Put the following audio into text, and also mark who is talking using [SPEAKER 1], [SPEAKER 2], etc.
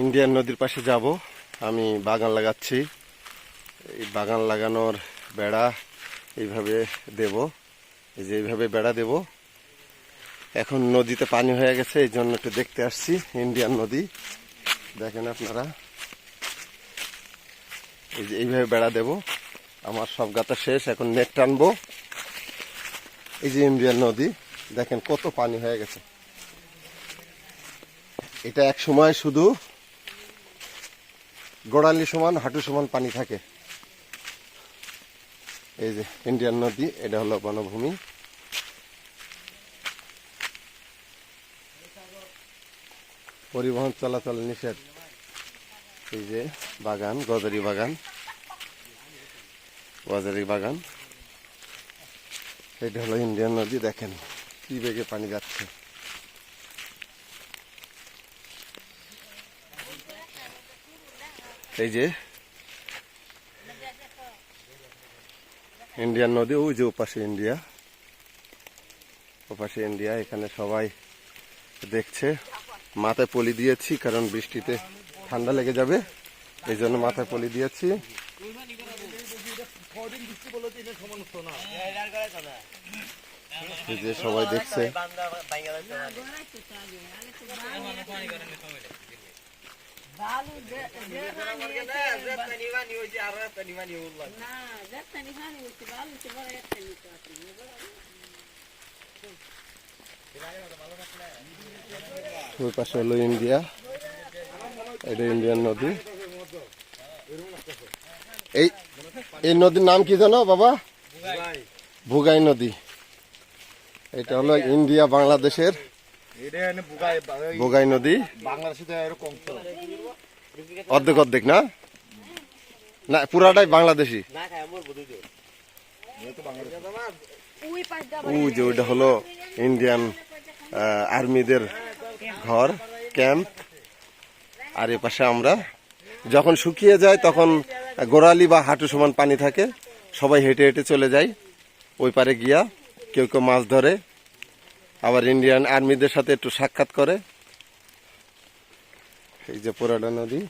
[SPEAKER 1] Indian নদীর পাশে যাব। আমি বাগান লাগাচ্ছি। এই বাগান লাগানোর বেড়া এইভাবে দেব। এই যে এইভাবে বেড়া দেব। এখন নদীতে পানি হয়ে গেছে, এই জন্য একটু দেখতে আসছি ইন্ডিয়ান নদী। দেখেন আপনারা। এই যে এইভাবে বেড়া দেব। আমার সব গাতা শেষ, এখন নেট টানবো। এই যে ইন্ডিয়ান নদী, দেখেন কত পানি হয়ে গেছে। এটা এক সময় শুধু গোড়ালি সমান, হাঁটু সমান, পানি থাকে। এই যে ইন্ডিয়ান নদী, এটা হলো বনভূমি। পরিবহন চলাচল নিষেধ। এই যে বাগান, গজারি বাগান। গজারি বাগান। এটা হলো ইন্ডিয়ান নদী, দেখেন কি বেগে পানি যাচ্ছে। এই যে ইন্ডিয়ান নদী, ওই যে ওপাশে ইন্ডিয়া। ওপাশে ইন্ডিয়া, এখানে সবাই দেখছে। মাথায় পলি দিয়েছি, কারণ বৃষ্টিতে ঠান্ডা লেগে যাবে। এই জন্য মাথায় পলি দিয়েছি। যে সবাই দেখছে। ওই পাশে হলো ইন্ডিয়া এটা ইন্ডিয়ান নদী এই এই নদীর নাম কি জানো বাবা ভুগাই নদী এটা হলো ইন্ডিয়া বাংলাদেশের ভুগাই নদী। অর্ধেক অর্ধেক না? না পুরাটাই বাংলাদেশি।
[SPEAKER 2] ওই পাশ
[SPEAKER 1] যে ওইটা হলো ইন্ডিয়ান আর্মিদের ঘর ক্যাম্প। আর এ পাশে আমরা যখন শুকিয়ে যায় তখন গোড়ালি বা হাঁটু সমান পানি থাকে। সবাই হেঁটে হেঁটে চলে যায়। ওই পারে গিয়া কেউ কেউ মাছ ধরে। আবার ইন্ডিয়ান আর্মিদের সাথে একটু সাক্ষাৎ করে। এই যে পোরাডা নদী।